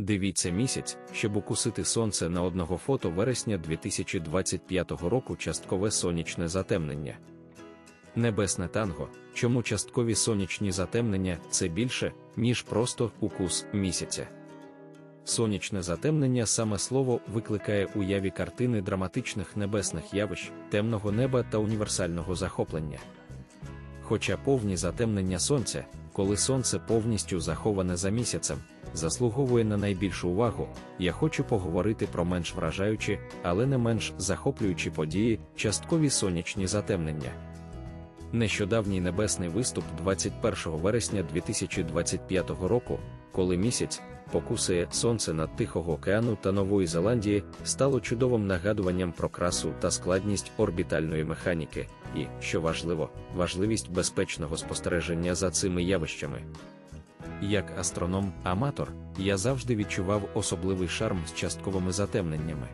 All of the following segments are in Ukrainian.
Дивіться місяць, щоб укусити сонце на одного фото вересня 2025 року часткове сонячне затемнення. Небесне танго, чому часткові сонячні затемнення це більше, ніж просто укус місяця. Сонячне затемнення саме слово викликає уяві картини драматичних небесних явищ, темного неба та універсального захоплення. Хоча повні затемнення сонця, коли сонце повністю заховане за місяцем, заслуговує на найбільшу увагу, я хочу поговорити про менш вражаючі, але не менш захоплюючі події, часткові сонячні затемнення. Нещодавній небесний виступ 21 вересня 2025 року, коли місяць покусує сонце над Тихого океану та Нової Зеландії, стало чудовим нагадуванням про красу та складність орбітальної механіки, і, що важливо, важливість безпечного спостереження за цими явищами. Як астроном-аматор, я завжди відчував особливий шарм з частковими затемненнями.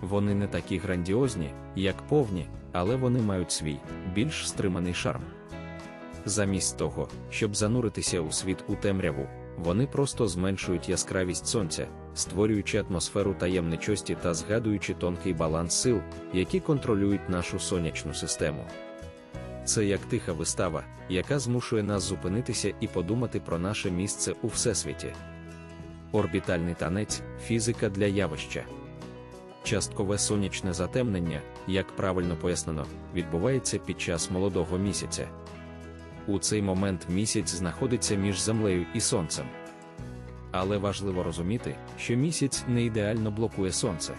Вони не такі грандіозні, як повні, але вони мають свій, більш стриманий шарм. Замість того, щоб зануритися у світ у темряву, вони просто зменшують яскравість сонця, створюючи атмосферу таємничості та згадуючи тонкий баланс сил, які контролюють нашу сонячну систему. Це як тиха вистава, яка змушує нас зупинитися і подумати про наше місце у всесвіті. Орбітальний танець фізика для явища. Часткове сонячне затемнення, як правильно пояснено, відбувається під час молодого місяця. У цей момент місяць знаходиться між землею і сонцем. Але важливо розуміти, що місяць не ідеально блокує сонце.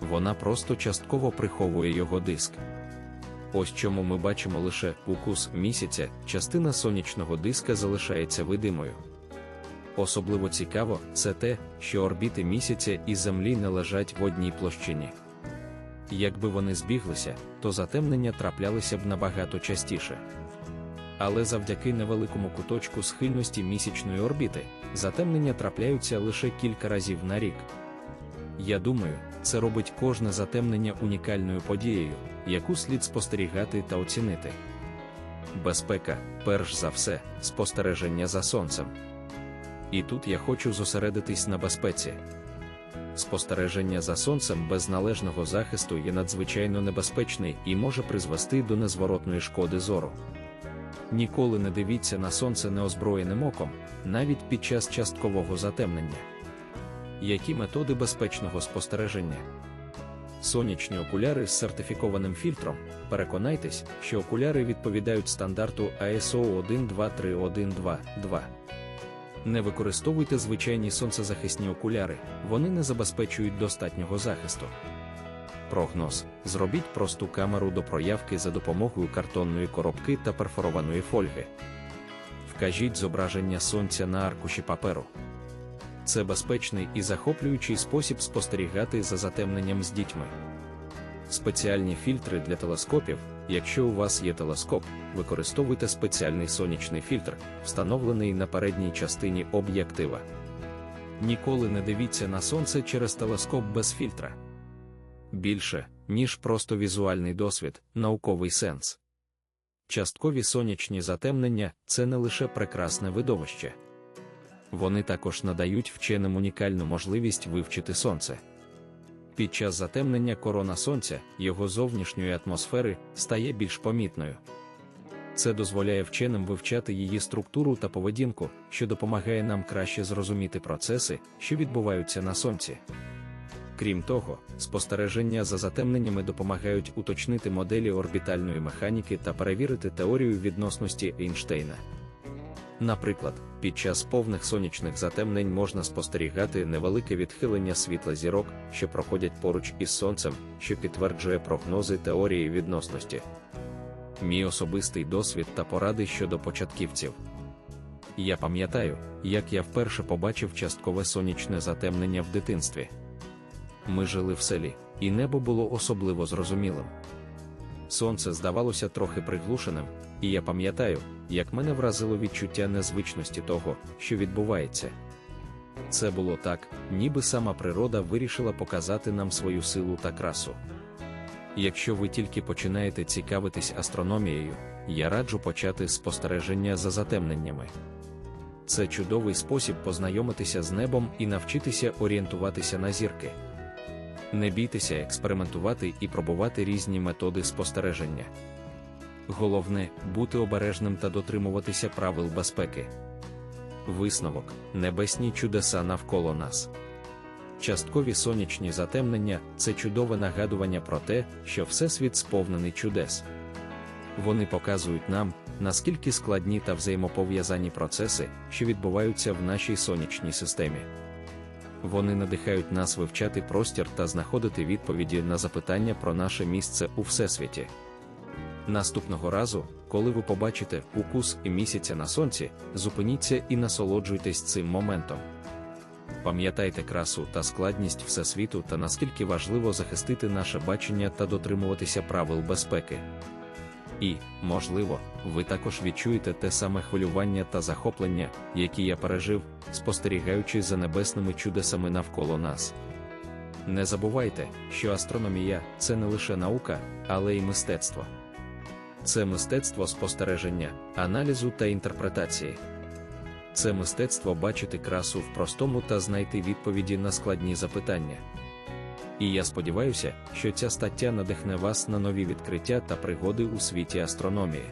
Вона просто частково приховує його диск. Ось чому ми бачимо лише укус місяця, частина сонячного диска залишається видимою. Особливо цікаво це те, що орбіти місяця і Землі не лежать в одній площині. Якби вони збіглися, то затемнення траплялися б набагато частіше. Але завдяки невеликому куточку схильності місячної орбіти, затемнення трапляються лише кілька разів на рік. Я думаю, це робить кожне затемнення унікальною подією, яку слід спостерігати та оцінити. Безпека, перш за все, спостереження за сонцем. І тут я хочу зосередитись на безпеці. Спостереження за сонцем без належного захисту є надзвичайно небезпечний і може призвести до незворотної шкоди зору. Ніколи не дивіться на сонце неозброєним оком, навіть під час часткового затемнення. Які методи безпечного спостереження? Сонячні окуляри з сертифікованим фільтром. Переконайтесь, що окуляри відповідають стандарту ISO 123122. Не використовуйте звичайні сонцезахисні окуляри, вони не забезпечують достатнього захисту. Прогноз: зробіть просту камеру до проявки за допомогою картонної коробки та перфорованої фольги. Вкажіть зображення сонця на аркуші паперу. Це безпечний і захоплюючий спосіб спостерігати за затемненням з дітьми. Спеціальні фільтри для телескопів. Якщо у вас є телескоп, використовуйте спеціальний сонячний фільтр, встановлений на передній частині об'єктива. Ніколи не дивіться на сонце через телескоп без фільтра. Більше, ніж просто візуальний досвід, науковий сенс. Часткові сонячні затемнення це не лише прекрасне видовище. Вони також надають вченим унікальну можливість вивчити сонце. Під час затемнення корона сонця, його зовнішньої атмосфери, стає більш помітною. Це дозволяє вченим вивчати її структуру та поведінку, що допомагає нам краще зрозуміти процеси, що відбуваються на сонці. Крім того, спостереження за затемненнями допомагають уточнити моделі орбітальної механіки та перевірити теорію відносності Ейнштейна. Наприклад, під час повних сонячних затемнень можна спостерігати невелике відхилення світла зірок, що проходять поруч із сонцем, що підтверджує прогнози теорії відносності. Мій особистий досвід та поради щодо початківців. Я пам'ятаю, як я вперше побачив часткове сонячне затемнення в дитинстві. Ми жили в селі, і небо було особливо зрозумілим. Сонце здавалося трохи приглушеним, і я пам'ятаю, як мене вразило відчуття незвичності того, що відбувається. Це було так, ніби сама природа вирішила показати нам свою силу та красу. Якщо ви тільки починаєте цікавитись астрономією, я раджу почати спостереження за затемненнями. це чудовий спосіб познайомитися з небом і навчитися орієнтуватися на зірки. Не бійтеся експериментувати і пробувати різні методи спостереження. Головне бути обережним та дотримуватися правил безпеки. Висновок небесні чудеса навколо нас. Часткові сонячні затемнення це чудове нагадування про те, що Всесвіт сповнений чудес. Вони показують нам, наскільки складні та взаємопов'язані процеси, що відбуваються в нашій сонячній системі. Вони надихають нас вивчати простір та знаходити відповіді на запитання про наше місце у всесвіті. Наступного разу, коли ви побачите укус і місяця на сонці, зупиніться і насолоджуйтесь цим моментом. Пам'ятайте красу та складність всесвіту та наскільки важливо захистити наше бачення та дотримуватися правил безпеки. І, можливо, ви також відчуєте те саме хвилювання та захоплення, які я пережив, спостерігаючи за небесними чудесами навколо нас. Не забувайте, що астрономія це не лише наука, але й мистецтво. Це мистецтво спостереження, аналізу та інтерпретації. Це мистецтво бачити красу в простому та знайти відповіді на складні запитання. І я сподіваюся, що ця стаття надихне вас на нові відкриття та пригоди у світі астрономії.